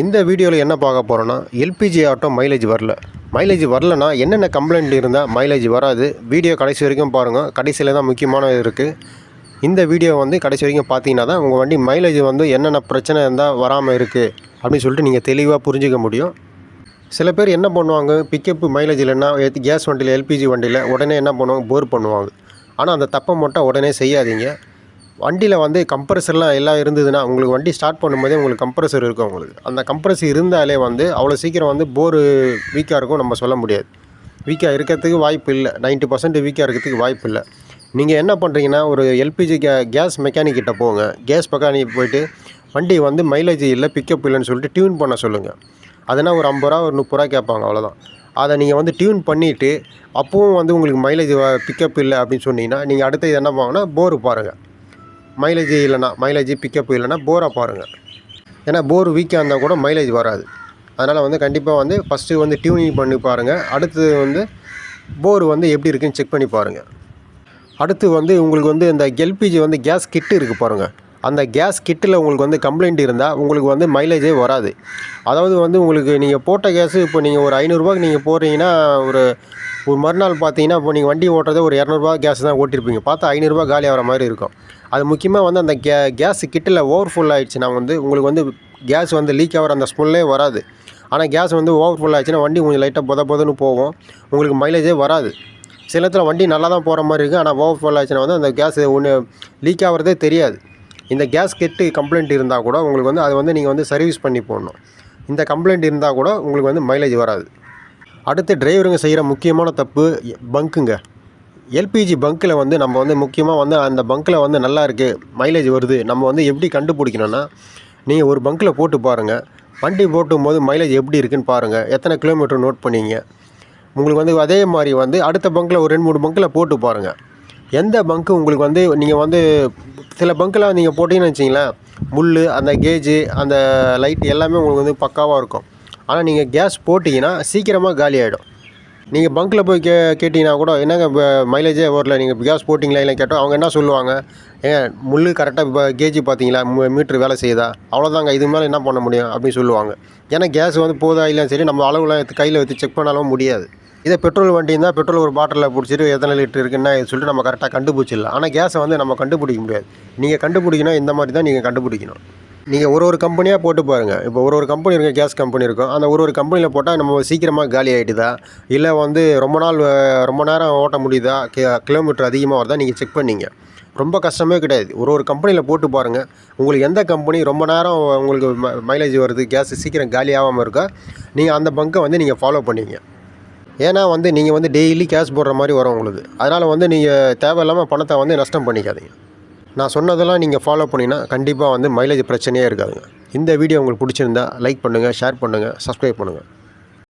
இந்த வீடியோவில் என்ன பார்க்க போகிறோன்னா எல்பிஜி ஆட்டோ மைலேஜ் வரல. மைலேஜ் வரலனா என்னென்ன கம்ப்ளைண்ட் இருந்தால் மைலேஜ் வராது. வீடியோ கடைசி வரைக்கும் பாருங்கள் கடைசியில் தான் முக்கியமான இருக்குது இந்த வீடியோ வந்து கடைசி வரைக்கும் பார்த்தீங்கன்னா தான் உங்கள் வண்டி மைலேஜ் வந்து என்னென்ன பிரச்சனை இருந்தால் வராமல் இருக்குது அப்படின்னு சொல்லிட்டு நீங்கள் தெளிவாக புரிஞ்சிக்க முடியும். சில பேர் என்ன பண்ணுவாங்க பிக்கப்பு மைலேஜ் இல்லைன்னா கேஸ் வண்டியில் எல்பிஜி வண்டியில் உடனே என்ன பண்ணுவாங்க போர் பண்ணுவாங்க. ஆனால் அந்த தப்பை மட்டும் உடனே செய்யாதீங்க. வண்டியில் வந்து கம்ப்ரஸர்லாம் எல்லாம் இருந்ததுன்னா உங்களுக்கு வண்டி ஸ்டார்ட் பண்ணும்போதே உங்களுக்கு கம்ப்ரஸர் இருக்கும் உங்களுக்கு. அந்த கம்ப்ரஸர் இருந்தாலே வந்து அவ்வளோ சீக்கிரம் வந்து போரு வீக்காக இருக்கும் நம்ம சொல்ல முடியாது. வீக்காக இருக்கிறதுக்கு வாய்ப்பு இல்லை. 90% பர்சன்ட் வீக்காக இருக்கிறதுக்கு வாய்ப்பு இல்லை. நீங்கள் என்ன பண்ணுறீங்கன்னா ஒரு எல்பிஜி கே கேஸ் மெக்கானிக் கிட்ட போங்க. கேஸ் மெக்கானிக் போயிட்டு வண்டி வந்து மைலேஜ் இல்லை பிக்கப் இல்லைன்னு சொல்லிட்டு டியூன் பண்ண சொல்லுங்கள் அதனால் ஒரு ஐம்பது ரூபா ஒரு முப்பது ரூபா கேட்பாங்க அவ்வளோதான் அதை நீங்கள் வந்து டியூன் பண்ணிவிட்டு அப்பவும் வந்து உங்களுக்கு மைலேஜ் பிக்கப் இல்லை அப்படின்னு சொன்னீங்கன்னா நீங்கள் அடுத்து என்ன பாங்கன்னா போர் பாருங்கள் மைலேஜ் இல்லைனா மைலேஜ் பிக்கப் இல்லைன்னா போரை பாருங்கள் ஏன்னா போர் வீக்காக இருந்தால் கூட மைலேஜ் வராது. அதனால் வந்து கண்டிப்பாக வந்து ஃபஸ்ட்டு வந்து டியூனிங் பண்ணி பாருங்கள் அடுத்தது வந்து போர் வந்து எப்படி இருக்குன்னு செக் பண்ணி பாருங்கள் அடுத்து வந்து உங்களுக்கு வந்து இந்த எல்பிஜி வந்து கேஸ் கிட்டு இருக்குது பாருங்கள் அந்த கேஸ் கிட்டில் உங்களுக்கு வந்து கம்ப்ளைண்ட் இருந்தால் உங்களுக்கு வந்து மைலேஜே வராது. அதாவது வந்து உங்களுக்கு நீங்கள் போட்ட கேஸு இப்போ நீங்கள் ஒரு ஐநூறுரூவாக்கு நீங்கள் போடுறீங்கன்னா ஒரு ஒரு மறுநாள் பார்த்தீங்கன்னா இப்போ நீங்கள் வண்டி ஓட்டுறதே ஒரு இரநூறுபா கேஸ் தான் ஓட்டிருப்பீங்க. பார்த்தா ஐநூறுரூவா காலி ஆகிற மாதிரி இருக்கும். அது முக்கியமாக வந்து அந்த கே கேஸ் கிட்டில் ஓவர் ஃபுல் ஆகிடுச்சுன்னா வந்து உங்களுக்கு வந்து கேஸ் வந்து லீக் ஆகிற அந்த ஸ்மெல்லே வராது. ஆனால் கேஸ் வந்து ஓவர் ஃபுல் ஆகிடுச்சுன்னா வண்டி கொஞ்சம் லைட்டாக பொத பொதன்னு போகும். உங்களுக்கு மைலேஜே வராது. சில இடத்துல வண்டி நல்லா தான் போகிற மாதிரி இருக்குது ஆனால் ஓவர் ஃபுல் ஆகிடுச்சுன்னா வந்து அந்த கேஸ் ஒன்று லீக் ஆகிறதே தெரியாது. இந்த கேஸ் கெட்டு கம்ப்ளைண்ட் இருந்தால் கூட உங்களுக்கு வந்து அது வந்து நீங்கள் வந்து சர்வீஸ் பண்ணி போடணும். இந்த கம்ப்ளைண்ட் இருந்தால் கூட உங்களுக்கு வந்து மைலேஜ் வராது. அடுத்து டிரைவருங்க செய்கிற முக்கியமான தப்பு பங்க்குங்க எல்பிஜி பங்க்கில் வந்து நம்ம வந்து முக்கியமாக வந்து அந்த பங்க்கில் வந்து நல்லா இருக்குது மைலேஜ் வருது. நம்ம வந்து எப்படி கண்டுபிடிக்கணும்னா நீங்கள் ஒரு பங்க்கில் போட்டு பாருங்கள் வண்டி போட்டும் போது மைலேஜ் எப்படி இருக்குன்னு பாருங்கள் எத்தனை கிலோமீட்டர் நோட் பண்ணீங்க. உங்களுக்கு வந்து அதே மாதிரி வந்து அடுத்த பங்க்கில் ஒரு ரெண்டு மூணு பங்க்கில் போட்டு பாருங்கள் எந்த பங்க்கு உங்களுக்கு வந்து நீங்கள் வந்து சில பங்க்கெலாம் நீங்கள் போட்டிங்கன்னு வச்சிங்களேன் முள் அந்த கேஜு அந்த லைட் எல்லாமே உங்களுக்கு வந்து பக்காவாக இருக்கும். ஆனால் நீங்கள் கேஸ் போட்டிங்கன்னா சீக்கிரமாக காலி ஆகிடும் நீங்கள் பங்க்கில் போய் கே கேட்டிங்கன்னா கூட என்னங்க மைலேஜே வரல நீங்கள் கேஸ் போட்டிங்களா இல்லை கேட்டோம் அவங்க என்ன சொல்லுவாங்க? ஏன் முள் கரெக்டாக இப்போ கேஜி பார்த்தீங்களா? மீட்ரு வேலை செய்யுதா? அவ்வளோதாங்க இது மேலே என்ன பண்ண முடியும்? அப்படின்னு சொல்லுவாங்க. ஏன்னா கேஸ் வந்து போதா இல்லைன்னு சரி நம்ம அளவுலாம் கையில் வச்சு செக் பண்ணாலும் முடியாது. இதே பெட்ரோல் வண்டி இருந்தால் பெட்ரோல் ஒரு பாட்டிலில் பிடிச்சிட்டு எத்தனை லிட்டர் இருக்குன்னா இது சொல்லிட்டு நம்ம கரெக்டாக கண்டுபிடிச்சிடலாம். ஆனால் கேஸை வந்து நம்ம கண்டுபிடிக்க முடியாது. நீங்கள் கண்டுபிடிக்கணும் இந்த மாதிரி தான் நீங்கள் கண்டுபிடிக்கணும். நீங்கள் ஒரு ஒரு கம்பெனியாக போட்டு பாருங்கள் இப்போ ஒரு ஒரு கம்பெனி இருக்குது கேஸ் கம்பெனி இருக்கும். அந்த ஒரு ஒரு கம்பெனியில் போட்டால் நம்ம சீக்கிரமாக காலி ஆகிட்டுதா இல்லை வந்து ரொம்ப நாள் ரொம்ப நேரம் ஓட்ட முடியுதா? கி கிலோமீட்டர் அதிகமாக வருதா? நீங்கள் செக் பண்ணீங்க. ரொம்ப கஷ்டமே கிடையாது. ஒரு ஒரு கம்பெனியில் போட்டு பாருங்கள் உங்களுக்கு எந்த கம்பெனி ரொம்ப நேரம் உங்களுக்கு மைலேஜ் வருது கேஸ் சீக்கிரம் காலி ஆகாமல் இருக்கா? நீங்கள் அந்த பங்கை வந்து நீங்கள் ஃபாலோ பண்ணிங்க. ஏன்னா வந்து நீங்கள் வந்து டெய்லி கேஷ் போடுற மாதிரி வரும் உங்களுக்கு. அதனால் வந்து நீங்கள் தேவையில்லாமல் பணத்தை வந்து நஷ்டம் பண்ணிக்காதீங்க. நான் சொன்னதெல்லாம் நீங்கள் ஃபாலோ பண்ணிங்கன்னா கண்டிப்பாக வந்து மைலேஜ் பிரச்சனையே இருக்காதுங்க. இந்த வீடியோ உங்களுக்கு பிடிச்சிருந்தா லைக் பண்ணுங்கள் ஷேர் பண்ணுங்கள் சப்ஸ்கிரைப் பண்ணுங்கள்